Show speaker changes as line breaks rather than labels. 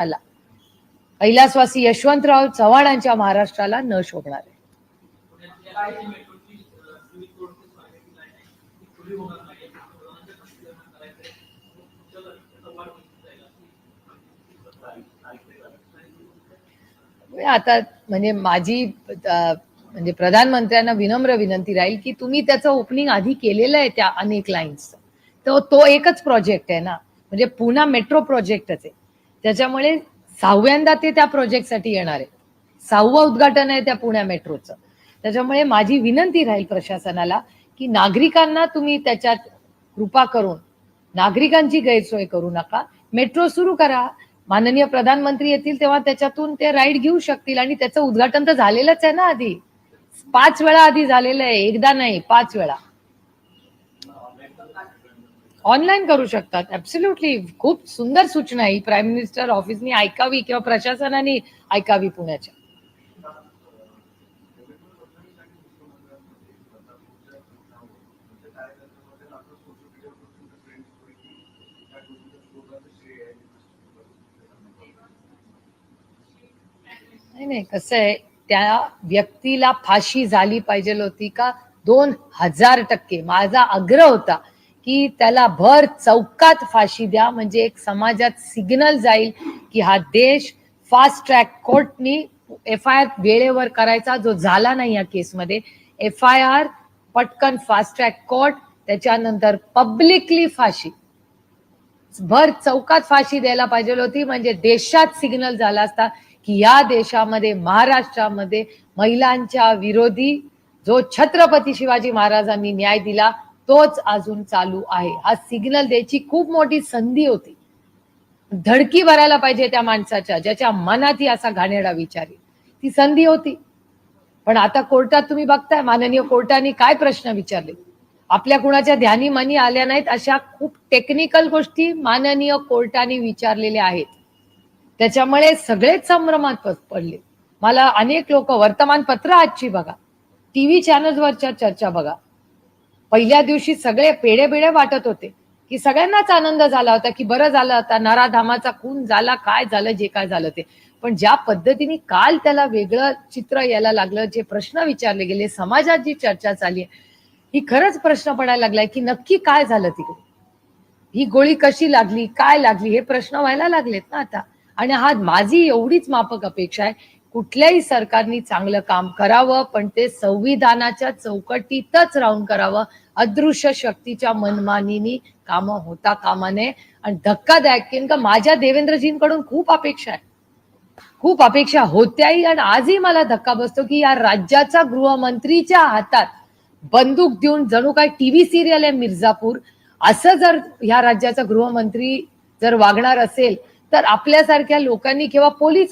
आला. कैलासवासी यशवंतराव चव्हाणांच्या महाराष्ट्राला न शोभणार आहे. आता म्हणजे माझी म्हणजे प्रधानमंत्र्यांना विनम्र विनंती राहील की तुम्ही त्याचं ओपनिंग आधी केलेलं आहे त्या अनेक लाईन्स तर तो एकच प्रोजेक्ट आहे ना. म्हणजे पुन्हा मेट्रो प्रोजेक्टच आहे. त्याच्यामुळे सहाव्यांदा ते त्या प्रोजेक्टसाठी येणार आहे सहावं उद्घाटन आहे त्या पुण्या मेट्रोचं. त्याच्यामुळे माझी विनंती राहील प्रशासनाला की नागरिकांना तुम्ही त्याच्यात कृपा करून नागरिकांची गैरसोय करू नका. मेट्रो सुरू करा. माननीय प्रधानमंत्री येतील तेव्हा त्याच्यातून ते राईड घेऊ शकतील आणि त्याचं उद्घाटन तर झालेलंच आहे ना आधी. पाच वेळा आधी झालेलं आहे. एकदा नाही पाच वेळा. ऑनलाईन करू शकतात. ऍब्सोल्युटली खूप सुंदर सूचना ही प्राईम मिनिस्टर ऑफिसनी ऐकावी किंवा प्रशासनाने ऐकावी पुण्याच्या. नाही नाही. कसं आहे त्या व्यक्तीला फाशी झाली पाहिजे होती का? दोन हजार टक्के. माझा आग्रह होता की त्याला भर चौकात फाशी द्या म्हणजे एक समाजात सिग्नल जाईल की हा देश फास्ट ट्रॅक कोर्टनी एफ आय आर वेळेवर करायचा जो झाला नाही या केसमध्ये. एफ आय आर पटकन फास्ट ट्रॅक कोर्ट त्याच्यानंतर पब्लिकली फाशी. भर चौकात फाशी द्यायला पाहिजे होती म्हणजे देशात सिग्नल झाला असता की या देशामध्ये महाराष्ट्रामध्ये महिलांच्या विरोधी जो छत्रपती शिवाजी महाराजांनी न्याय दिला तोच अजून चालू आहे. हा सिग्नल द्यायची खूप मोठी संधी होती. धडकी भरायला पाहिजे त्या माणसाच्या ज्याच्या मनात ही असा घाणेरडा विचारी ती संधी होती. पण आता कोर्टात तुम्ही बघताय माननीय कोर्टाने काय प्रश्न विचारले? आपल्या कुणाच्या ध्यानी मनी आल्या नाहीत अशा खूप टेक्निकल गोष्टी माननीय कोर्टाने विचारलेल्या आहेत. त्याच्यामुळे सगळेच संभ्रमात पडले. मला अनेक लोक वर्तमानपत्र आजची बघा. टीव्ही चॅनल्सवरच्या चर्चा बघा. पहिल्या दिवशी सगळे पेढे बिडे वाटत होते. की सगळ्यांनाच आनंद झाला होता की बरं झालं आता नराधामाचा खून झाला काय झालं जे काय झालं ते. पण ज्या पद्धतीने काल त्याला वेगळं चित्र यायला लागलं जे प्रश्न विचारले गेले समाजात जी चर्चा चालली आहे ही खरंच प्रश्न पडायला लागलाय की नक्की काय झालं तिकडे? ही गोळी कशी लागली काय लागली हे प्रश्न व्हायला लागलेत ना आता. आणि हा माझी एवढीच मापक अपेक्षा आहे कुठल्याही सरकारने चांगलं काम करावं पण ते संविधानाच्या चौकटीतच राहून करावं. अदृश्य शक्तीच्या मनमानीनी कामं होता कामा नये आणि धक्कादायक कारण का माझ्या देवेंद्रजींकडून खूप अपेक्षा आहे. खूप अपेक्षा होत्याही आणि आजही मला धक्का बसतो की या राज्याचा गृहमंत्रीच्या हातात बंदूक देऊन जणू काय टीव्ही सिरियल आहे मिर्झापूर. असं जर ह्या राज्याचा गृहमंत्री जर वागणार असेल तर आपल्यासारख्या लोकांनी किंवा पोलिसांनी